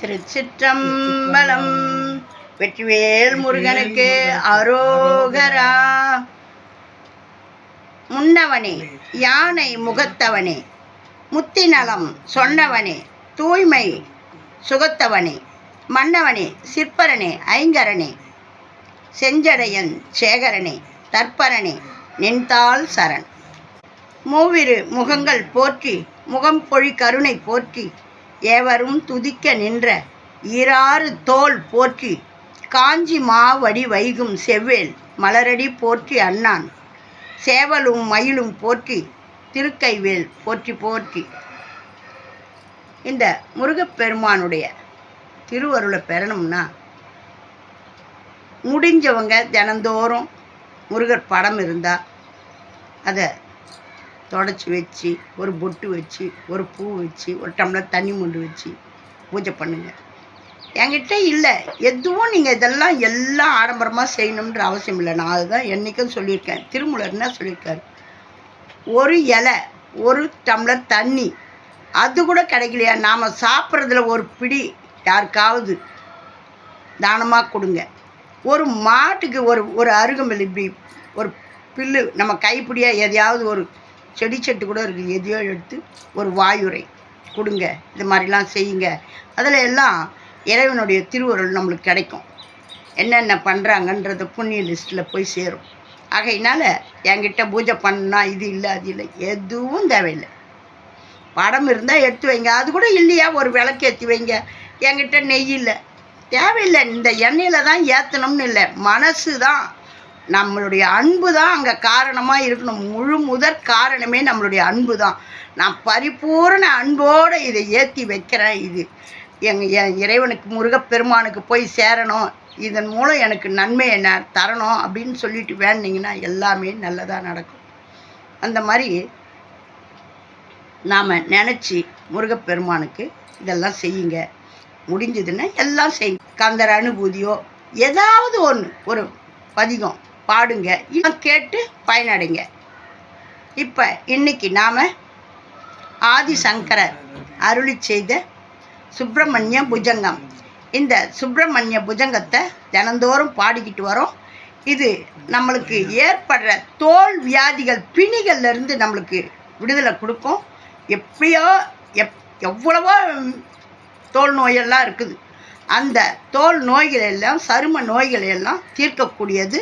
திருச்சிற்றம்பலம். வெற்றிவேல் முருகனுக்கு அரோகரா. முன்னவனே யானை முகத்தவனே. முத்திநலம் சொன்னவனே தூய்மை சுகத்தவனே. மன்னவனே சிற்பரனே ஐங்கரனே. செஞ்சடையன் சேகரனே தற்பரனே நின்றாள் சரண். மூவிரு முகங்கள் போற்றி முகம் பொழி கருணை போற்றி எவரும் துதிக்க நின்ற ஈராறு தோல் போற்றி காஞ்சி மாவடி வைகும் செவ்வேல் மலரடி போற்றி அண்ணான் சேவலும் மயிலும் போற்றி திருக்கைவேல் போற்றி போற்றி. இந்த முருகப்பெருமானுடைய திருவருளை பெறணும்னா முடிஞ்சவங்க தினந்தோறும் முருகர் படம் இருந்தால் அதை தொடச்சி வச்சு ஒரு பொட்டு வச்சு ஒரு பூ வச்சு ஒரு டம்ளர் தண்ணி மொண்டு வச்சு பூஜை பண்ணுங்கள் என்கிட்ட இல்லை. எதுவும் நீங்கள் இதெல்லாம் எல்லாம் ஆடம்பரமாக செய்யணுன்ற அவசியம் இல்லை. நான் அதுதான் என்றைக்கும் சொல்லியிருக்கேன். திருமூலர் என்ன சொல்லியிருக்காரு? ஒரு இலை ஒரு டம்ளர் தண்ணி அது கூட கிடைக்கலையா? நாம் சாப்பிட்றதுல ஒரு பிடி யாருக்காவது தானமாக கொடுங்க. ஒரு மாட்டுக்கு ஒரு ஒரு அருகம்பல் இப்படி ஒரு பில்லு நம்ம கைப்பிடியாக எதையாவது ஒரு செடி செட்டு கூட இருக்குது எதையோ எடுத்து ஒரு வாயுரை கொடுங்க. இது மாதிரிலாம் செய்யுங்க. அதில் எல்லாம் இறைவனுடைய திருவுருள் நம்மளுக்கு கிடைக்கும். என்னென்ன பண்ணுறாங்கன்றது புண்ணிய லிஸ்ட்டில் போய் சேரும். ஆகையினால என்கிட்ட பூஜை பண்ணால் இது இல்லை அது இல்லை எதுவும் தேவையில்லை. படம் இருந்தால் எடுத்து வைங்க. அது கூட இல்லையா? ஒரு விளக்கு ஏற்றி வைங்க. என்கிட்ட நெய் இல்லை. தேவையில்லை. இந்த எண்ணெயில் தான் ஏற்றணும்னு இல்லை. மனசு தான் நம்மளுடைய அன்பு தான் அங்கே காரணமாக இருக்கணும். முழு முதற் காரணமே நம்மளுடைய அன்பு தான் நான் பரிபூரண அன்போடு இதை ஏற்றி வைக்கிறேன் இது. எங்கள் என் இறைவனுக்கு முருகப்பெருமானுக்கு போய் சேரணும். இதன் மூலம் எனக்கு நன்மை என்ன தரணும் அப்படின்னு சொல்லிட்டு வேண்டிங்கன்னா எல்லாமே நல்லதாக நடக்கும். அந்த மாதிரி நாம் நினச்சி முருகப்பெருமானுக்கு இதெல்லாம் செய்யுங்க. முடிஞ்சதுன்னா எல்லாம் செய். கந்தர் அனுபூதியோ ஏதாவது ஒன்று ஒரு பதிகம். பாடுங்க. கேட்டு பயனடைங்க. இப்போ இன்னைக்கு நாம் ஆதிசங்கரர் அருளி செய்த சுப்பிரமணிய புஜங்கம். இந்த சுப்பிரமணிய புஜங்கத்தை தினந்தோறும் பாடிக்கிட்டு வரோம். இது நம்மளுக்கு ஏற்படுற தோல் வியாதிகள் பிணிகள்லேருந்து நம்மளுக்கு விடுதலை கொடுக்கும். எப்படியோ எப் எவ்வளவோ தோல் நோயெல்லாம் இருக்குது. அந்த தோல் நோய்கள் எல்லாம் சரும நோய்களை எல்லாம் தீர்க்கக்கூடியது.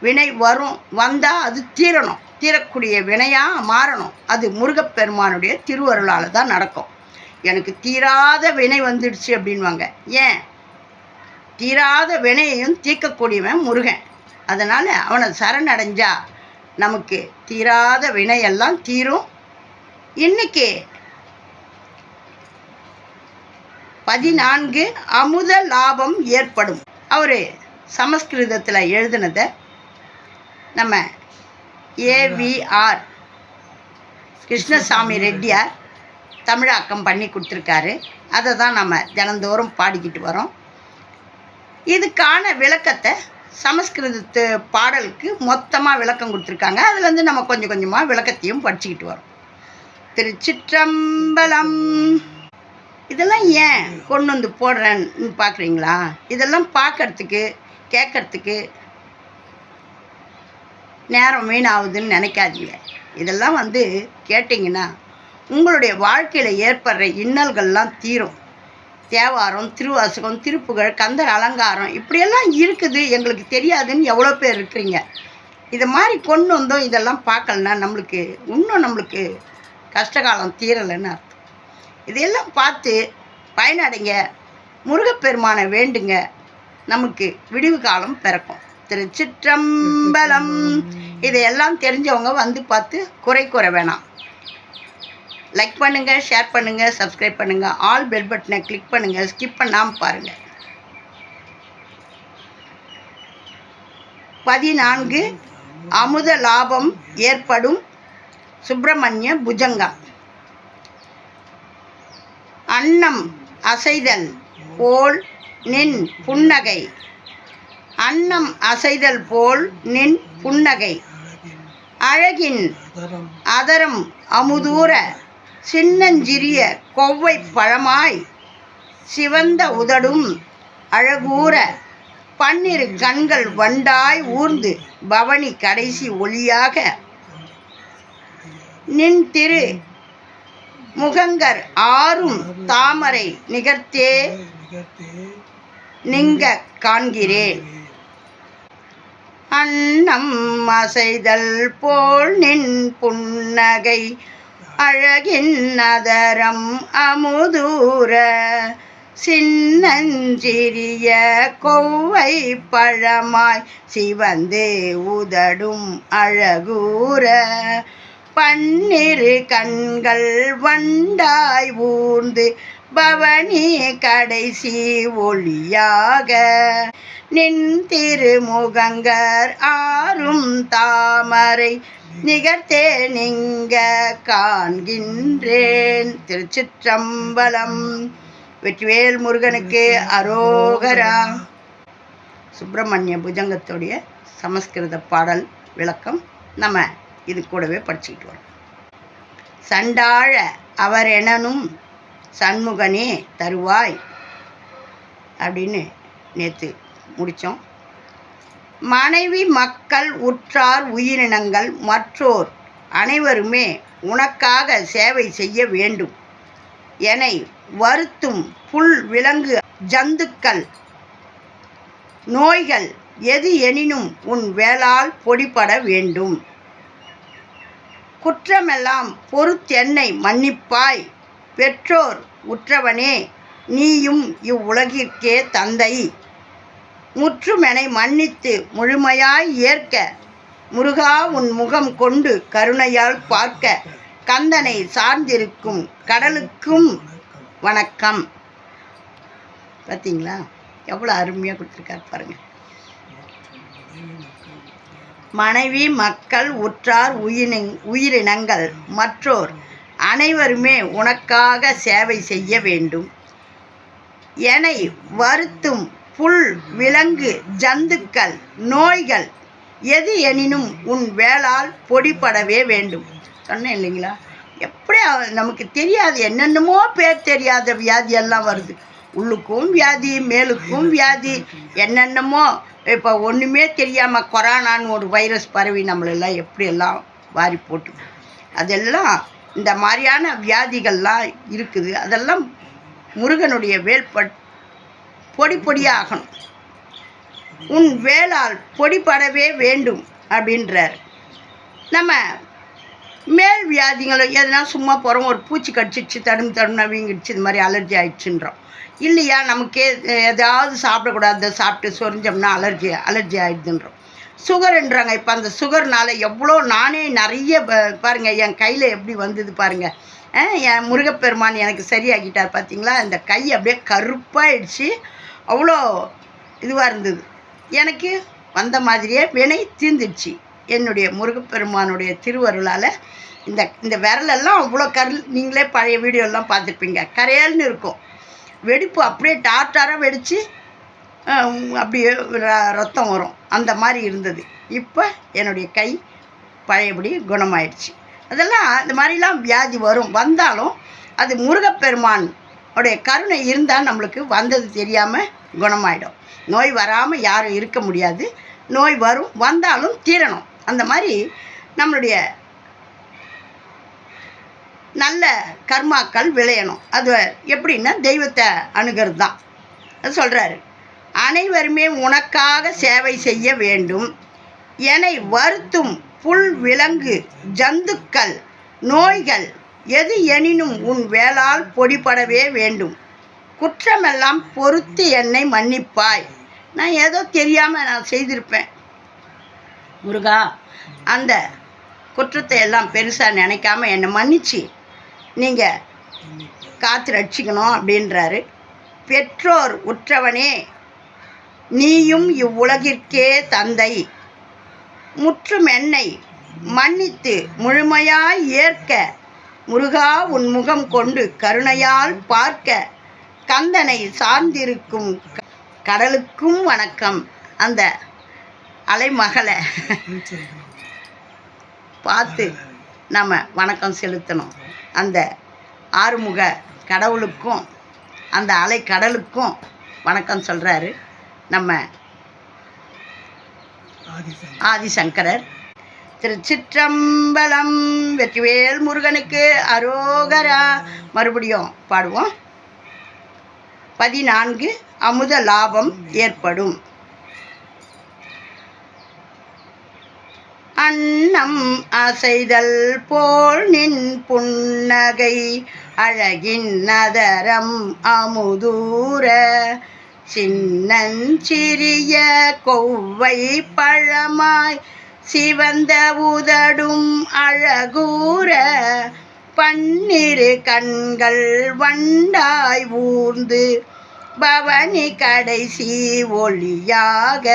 வினை வரும் வந்தால் அது தீரணும். தீரக்கூடிய வினையாக மாறணும். அது முருகப்பெருமானுடைய திருவருளால் தான் நடக்கும். எனக்கு தீராத வினை வந்துடுச்சு அப்படின்வாங்க. ஏன்? தீராத வினையையும் தீர்க்கக்கூடியவன் முருகன். அதனால் அவனை சரணடைஞ்சா நமக்கு தீராத வினையெல்லாம் தீரும். இன்னைக்கு பதினான்கு அமுத லாபம் ஏற்படும். அவர் சமஸ்கிருதத்தில் எழுதினதை நம்ம ஏவிஆர் கிருஷ்ணசாமி ரெட்டியார் தமிழாக்கம் பண்ணி கொடுத்துருக்காரு. அதை தான் நம்ம தினந்தோறும் பாடிக்கிட்டு வரோம். இதுக்கான விளக்கத்தை சமஸ்கிருதத்து பாடலுக்கு மொத்தமாக விளக்கம் கொடுத்துருக்காங்க. அதுலேருந்து நம்ம கொஞ்சம் கொஞ்சமாக விளக்கத்தையும் படிச்சுக்கிட்டு வரோம். திருச்சிற்றம்பலம். இதெல்லாம் ஏன் கொண்டு வந்து போடுறேன்னு பார்க்குறீங்களா இதெல்லாம் பார்க்கறதுக்கு கேட்கறதுக்கு நேரம் வீணாகுதுன்னு நினைக்காதீங்க. இதெல்லாம் வந்து கேட்டிங்கன்னா உங்களுடைய வாழ்க்கையில் ஏற்படுற இன்னல்கள்லாம் தீரும். தேவாரம் திருவாசகம் திருப்புகழ் கந்தர் அலங்காரம் இப்படியெல்லாம் இருக்குது. எங்களுக்கு தெரியாதுன்னு எவ்வளோ பேர் இருக்கிறீங்க. இதை மாதிரி கொண்டு வந்தோம் இதெல்லாம் பார்க்கலன்னா நம்மளுக்கு இன்னும் நம்மளுக்கு கஷ்டகாலம் தீரலைன்னு அர்த்தம். இதையெல்லாம் பார்த்து பயனடைங்க. முருகப்பெருமானை வேண்டுங்க. நமக்கு விடிவு காலம் பிறக்கும். திருச்சிற்றம்பலம். இதையெல்லாம் தெரிஞ்சவங்க வந்து பார்த்து குறை கூற வேணாம். லைக் பண்ணுங்கள் ஷேர் பண்ணுங்கள் சப்ஸ்கிரைப் பண்ணுங்கள் ஆல் பெல் பட்டனை கிளிக் பண்ணுங்கள் ஸ்கிப் பண்ணாமல் பாருங்கள் பதினான்கு அமுத லாபம் ஏற்படும் சுப்பிரமணிய புஜங்கம். அன்னம் அசைதல் போல் நின் புன்னகை. அன்னம் அசைதல் போல் நின் புன்னகை. அழகின் அதரம் அமுதூர சின்னஞ்சிறிய கொவ்வை பழமாய் சிவந்த உதடும் அழகூர பன்னிரு கண்கள் வண்டாய் ஊர்ந்து பவனி கடைசி ஒளியாக. நின் திரு முகங்கர் ஆறும் தாமரை நிகர்த்தே நீங்க காண்கிறேன். அன்னம் அசைதல் போல் நின் புன்னகை அழகின் நதரம் அமுதூர சின்னஞ்சிறிய கொவ்வை பழமாய் சிவந்து உதடும் அழகூர. பன்னிரு கண்கள் வண்டாய் ஊர்ந்து பவனி கடைசி ஒளியாக. நின் திருமுகங்கர் ஆறும் தாமரை நிகர்த்தே நீங்க காண்கின்றேன். திருச்சிற்றம்பலம். வெற்றிவேல் முருகனுக்கு அரோகரா. சுப்பிரமணிய புஜங்கத்துடைய சமஸ்கிருத பாடல் விளக்கம் நம்ம இது கூடவே படிச்சுக்கிட்டு வரோம். சண்டாழ அவர் எனனும் சண்முகனே தருவாய். அப்படின்னு நேற்று முடித்தோம் மனைவி மக்கள் உற்றார் உயிரினங்கள் மற்றோர் அனைவருமே உனக்காக சேவை செய்ய வேண்டும். என வருத்தும் புல் விலங்கு ஜந்துக்கள். நோய்கள் எது எனினும் உன் வேளால் பொடிபட வேண்டும். குற்றமெல்லாம் பொறுத்தென்னை மன்னிப்பாய். பெற்றோர் உற்றவனே நீயும் இவ்வுலகிற்கே தந்தை. முற்றுமெனை மன்னித்து முழுமையாய் ஏற்க. முருகா உன் முகம் கொண்டு கருணையால் பார்க்க. கந்தனை சார்ந்திருக்கும் கடலுக்கும் வணக்கம். பார்த்தீங்களா எவ்வளோ அருமையாக கொடுத்துருக்காரு பாருங்கள் மனைவி மக்கள் உற்றார் உயிரின உயிரினங்கள் மற்றோர் அனைவருமே உனக்காக சேவை செய்ய வேண்டும். எனை வருத்தும் புல் விலங்கு ஜந்துக்கள் நோய்கள் எது எனினும் உன் வேளால் பொடிபடவே வேண்டும். சொன்னேன் இல்லைங்களா? எப்படி நமக்கு தெரியாது. என்னென்னமோ பேர் தெரியாத வியாதி எல்லாம் வருது. உள்ளுக்கும் வியாதி மேலுக்கும் வியாதி என்னென்னமோ இப்போ ஒன்றுமே தெரியாமல் கொரோனான்னு ஒரு வைரஸ் பரவி நம்மளெல்லாம் எப்படியெல்லாம் வாரி போட்டு அதெல்லாம் இந்த மாதிரியான வியாதிகள்லாம் இருக்குது. அதெல்லாம் முருகனுடைய வேல்பட் பொடி பொடியாகணும். உன் வேளால் பொடிப்படவே வேண்டும் அப்படின்றார். நம்ம மேல் வியாதிகளும் எதுனா சும்மா போகிறோம் ஒரு பூச்சி கடிச்சிச்சு தடும் தடுனா வீங்கிடுச்சு இது மாதிரி அலர்ஜி ஆயிடுச்சுன்றோம். இல்லையா நமக்கே ஏதாவது சாப்பிடக்கூடாது சாப்பிட்டு சொரிஞ்சோம்னா அலர்ஜி அலர்ஜி ஆயிடுதுன்றோம். சுகருன்றாங்க. இப்போ அந்த சுகர்னால் எவ்வளோ நானே நிறைய ப- என் கையில் எப்படி வந்தது பாருங்கள் என் முருகப்பெருமான் எனக்கு சரியாக்கிட்டார் பார்த்தீங்களா இந்த கை அப்படியே கருப்பாயிடுச்சு. அவ்வளோ இதுவாக இருந்தது. எனக்கு வந்த மாதிரியே வினை தீர்ந்துடுச்சு. என்னுடைய முருகப்பெருமானுடைய திருவருளால் இந்த இந்த விரலெல்லாம் அவ்வளோ கரு நீங்களே பழைய வீடியோலாம் பார்த்துருப்பீங்க. கரையல்னு இருக்கும். வெடிப்பு அப்படியே டார்டாராக வெடித்து அப்படியே ரத்தம் வரும். அந்த மாதிரி இருந்தது. இப்போ என்னுடைய கை பழையபடி குணமாயிடுச்சு. அதெல்லாம் இந்த மாதிரிலாம் வியாதி வரும். வந்தாலும் அது முருகப்பெருமான் உடைய கருணை இருந்தால் நம்மளுக்கு வந்தது தெரியாமல் குணமாயிடும். நோய் வராமல் யாரும் இருக்க முடியாது. நோய் வரும். வந்தாலும் தீரணும். அந்த மாதிரி நம்மளுடைய நல்ல கர்மாக்கள் விளையணும். அது எப்படின்னா தெய்வத்தை அணுகிறது தான் அது சொல்கிறாரு அனைவருமே உனக்காக சேவை செய்ய வேண்டும். என்னை வருத்தும் புல் விலங்கு ஜந்துக்கள் நோய்கள் எது எனினும் உன் வேளால் பொடிபடவே வேண்டும். குற்றமெல்லாம் பொறுத்து என்னை மன்னிப்பாய். நான் ஏதோ தெரியாமல் நான் செய்திருப்பேன். முருகா அந்த குற்றத்தை எல்லாம் பெருசாக நினைக்காம என்னை மன்னிச்சு. நீங்கள் காத்து ரட்சிக்கணும் அப்படின்றாரு. பெற்றோர் உற்றவனே நீயும் இவ்வுலகிற்கே தந்தை. முற்றும் என்னை மன்னித்து முழுமையாய் ஏற்க. முருகா உன் முகம் கொண்டு கருணையால் பார்க்க. கந்தனை சார்ந்திருக்கும் க- கடலுக்கும் வணக்கம். அந்த அலைமகளை. பார்த்து நம்ம வணக்கம் செலுத்தணும். அந்த ஆறுமுக கடவுளுக்கும் அந்த அலை கடலுக்கும் வணக்கம் சொல்கிறாரு நம்ம ஆதிசங்கரர். திருச்சிற்றம்பலம் வெற்றிவேல் முருகனுக்கு அரோகரா. மறுபடியும் பாடுவோம். பதினான்கு அமுத லாபம் ஏற்படும். அன்னம் அசைதல் போல் நின் புன்னகை அழகின் நதரம் அமுதூர. சின்னஞ்சிறிய கொவ்வை பழமாய் சிவந்த உதடும் அழகூர பன்னிரு கண்கள் வண்டாய் ஊர்ந்து பவனி கடைசி ஒளியாக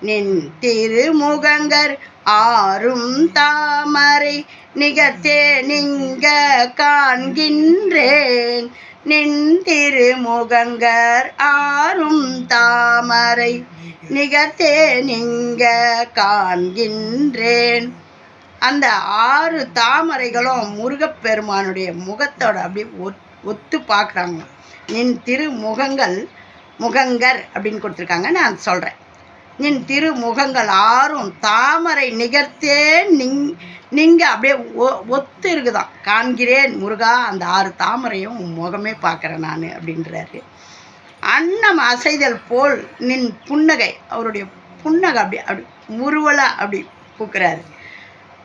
நின் திருமுகங்கர் ஆறும் தாமரை நிகத்தே நீங்க காண்கின்றேன். நின் திருமுகங்கர் ஆறும் தாமரை நிகத்தே நீங்க காண்கின்றேன். அந்த ஆறு தாமரைகளும் முருகப்பெருமானுடைய முகத்தோட அப்படியே ஒத் ஒத்து பார்க்குறாங்க. நின் திருமுகங்கள் முகங்கர் அப்படின்னு கொடுத்துருக்காங்க. நான் சொல்கிறேன் நின் திருமுகங்கள் ஆறும் தாமரை நிகர்த்தே நிங் நீங்கள் அப்படியே ஒ ஒத்து இருக்குதான் காண்கிறேன் முருகா அந்த ஆறு தாமரையும் உன் முகமே பார்க்குறேன் நான் அப்படின்றாரு. அன்னம் அசைதல் போல் நின் புன்னகை அவருடைய புன்னகை அப்படி அப்படி முருவலா அப்படி பூக்கிறாரு.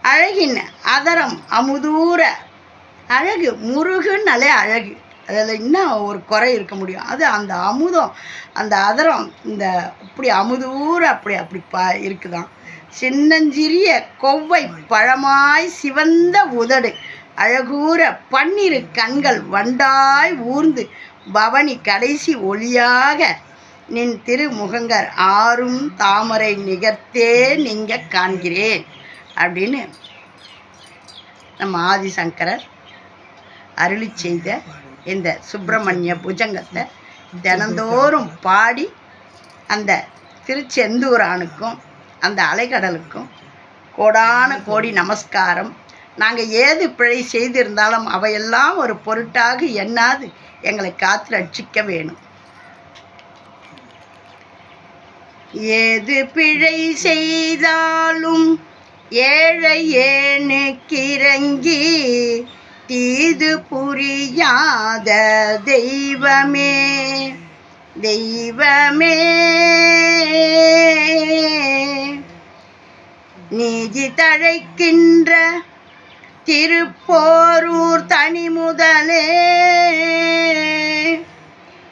அழகின் அதரம் அமுதூர அழகு முருகுன்னாலே அழகு. அதில் இன்னும் ஒரு குறை இருக்க முடியும்? அது அந்த அமுதம் அந்த அதரம் இந்த அப்படி அமுதூர் அப்படி அப்படி ப இருக்குதான். சின்னஞ்சிறிய கொவ்வை பழமாய் சிவந்த உதடு அழகூர பன்னிரு கண்கள் வண்டாய் ஊர்ந்து பவனி கடைசி ஒளியாக நின் திருமுகங்கர் ஆறும் தாமரை நிகர்த்தே நீங்க காண்கிறேன் அப்படின்னு நம்ம ஆதிசங்கரர் அருளி செய்த இந்த சுப்பிரமணிய புஜங்கத்தை தினந்தோறும் பாடி அந்த திருச்செந்தூரானுக்கும் அந்த அலைக்கடலுக்கும் கோடான கோடி நமஸ்காரம். நாங்கள் ஏது பிழை செய்திருந்தாலும் அவையெல்லாம் ஒரு பொருட்டாக எண்ணாது எங்களை காத்து ரட்சிக்க வேணும். ஏது பிழை செய்தாலும் ஏழை ஏனுக்கிறங்கி தீது புரியாத தெய்வமே தெய்வமே. நீதி தழைக்கின்ற திருப்போரூர் தனி முதலே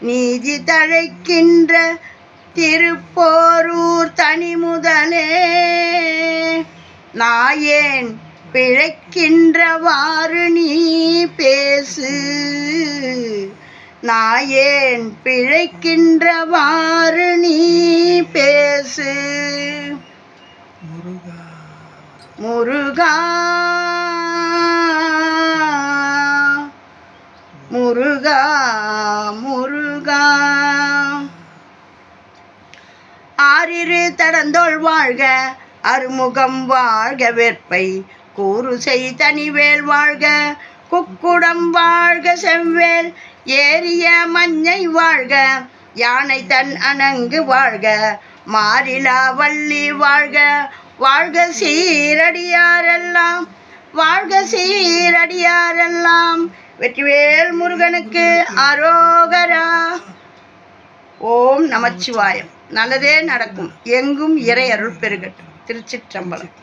நீதி தழைக்கின்ற திருப்போரூர் தனி முதலே நாயேன் பிழைக்கின்றவாறு நீ பேசு. நாயேன் பிழைக்கின்றவாறு நீ பேசு. முருகா. முருகா. முருகா முருகா. ஆறிரு தடந்தோள் வாழ்க அருமுகம் வாழ்க வெற்பை. கூறு செய்தனிவேல் வாழ்க குக்குடம் வாழ்க செவ்வேல் ஏறிய மஞ்சை வாழ்க யானை தன் அணங்கு வாழ்க மாறிலா வள்ளி வாழ்க. வாழ்க சீரடியாரெல்லாம் வாழ்க சீரடியாரெல்லாம் வெற்றிவேல் முருகனுக்கு அரோகரா. ஓம் நமச்சிவாயம். நல்லதே நடக்கும். எங்கும் இறை அருள் பெருகட்டும். திருச்சிற்றம்பலம்.